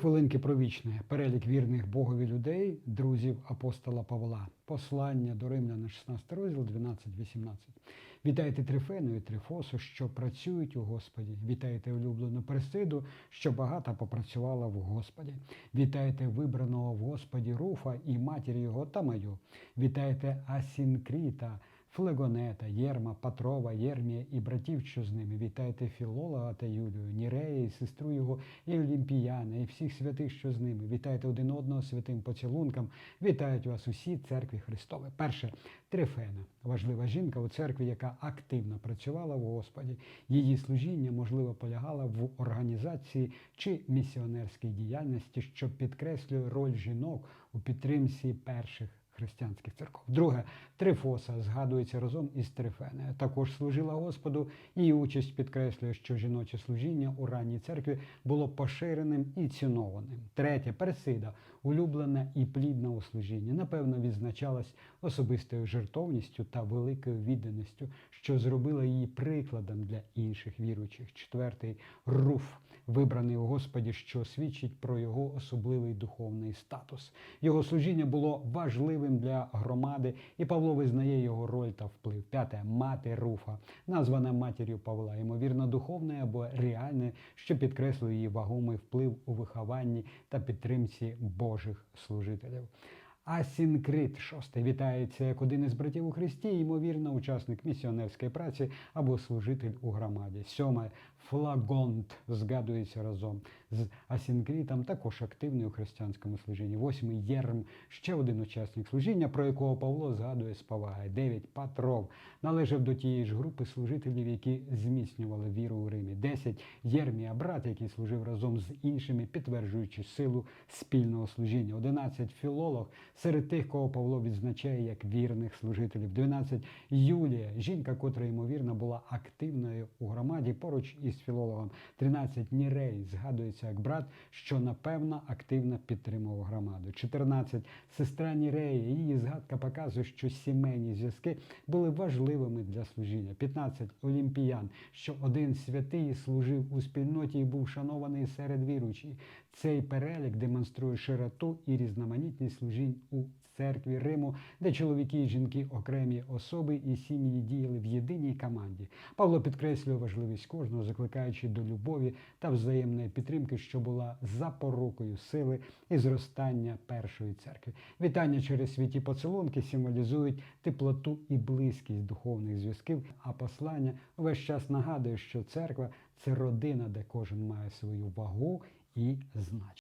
хвилинки про вічне. Перелік вірних Богові людей, друзів апостола Павла. Послання до Римляна, 16 розділ, 12-18. Вітайте Трифену і Трифосу, що працюють у Господі. Вітайте улюблену Персиду, що багато попрацювала в Господі. Вітайте вибраного в Господі Руфа і матір його та мою. Вітайте Асінкріта. Флегонета, Єрма, Патрова, Єрмія і братів, що з ними. Вітайте Філолога та Юлію, Нірея і сестру його, і Олімпіяна, і всіх святих, що з ними. Вітайте один одного святим поцілункам. Вітають вас усі церкві Христові. Перше Трифена, важлива жінка у церкві, яка активно працювала в Господі. Її служіння, можливо, полягало в організації чи місіонерській діяльності, що підкреслює роль жінок у підтримці перших християнських церков. Друге, Трифоса згадується разом із Трифеною. Також служила Господу. Її участь підкреслює, що жіноче служіння у ранній церкві було поширеним і цінованим. Третє, Персида, улюблена і плідна у служінні. Напевно, відзначалась особистою жертовністю та великою відданістю, що зробила її прикладом для інших віруючих. Четвертий Руф, вибраний у Господі, що свідчить про його особливий духовний статус. Його служіння було важливим для громади, і Павло визнає його роль та вплив. П'яте мати Руфа, названа матір'ю Павла, ймовірно, духовне або реальне, що підкреслює її вагомий вплив у вихованні та підтримці Божих служителів. Асінкрит шостий вітається як один із братів у Христі, ймовірно, учасник місіонерської праці або служитель у громаді. Сьоме флагонт згадується разом з Асінкрітом, також активний у християнському служінні. Восьмий Єрм, ще один учасник служіння, про якого Павло згадує з повагою. Дев'ять Патров належав до тієї ж групи служителів, які зміцнювали віру у Римі. Десять Єрмія, брат, який служив разом з іншими, підтверджуючи силу спільного служіння. Одинадцять філолог серед тих, кого Павло відзначає як вірних служителів. 12 Юлія, жінка, котра ймовірно була активною у громаді поруч із філологом. 13 Нірей згадується як брат, що напевно активно підтримував громаду. 14 сестра Нірея. Її згадка показує, що сімейні зв'язки були важливими для служіння. 15 Олімпіян, що один святий служив у спільноті і був шанований серед віруючих. Цей перелік демонструє широту і різноманітність служінь у церкві Риму, де чоловіки і жінки окремі особи і сім'ї діяли в єдиній команді. Павло підкреслює важливість кожного, закликаючи до любові та взаємної підтримки, що була запорукою сили і зростання першої церкви. Вітання через святі поцілунки символізують теплоту і близькість духовних зв'язків. А послання увесь час нагадує, що церква це родина, де кожен має свою вагу і значення.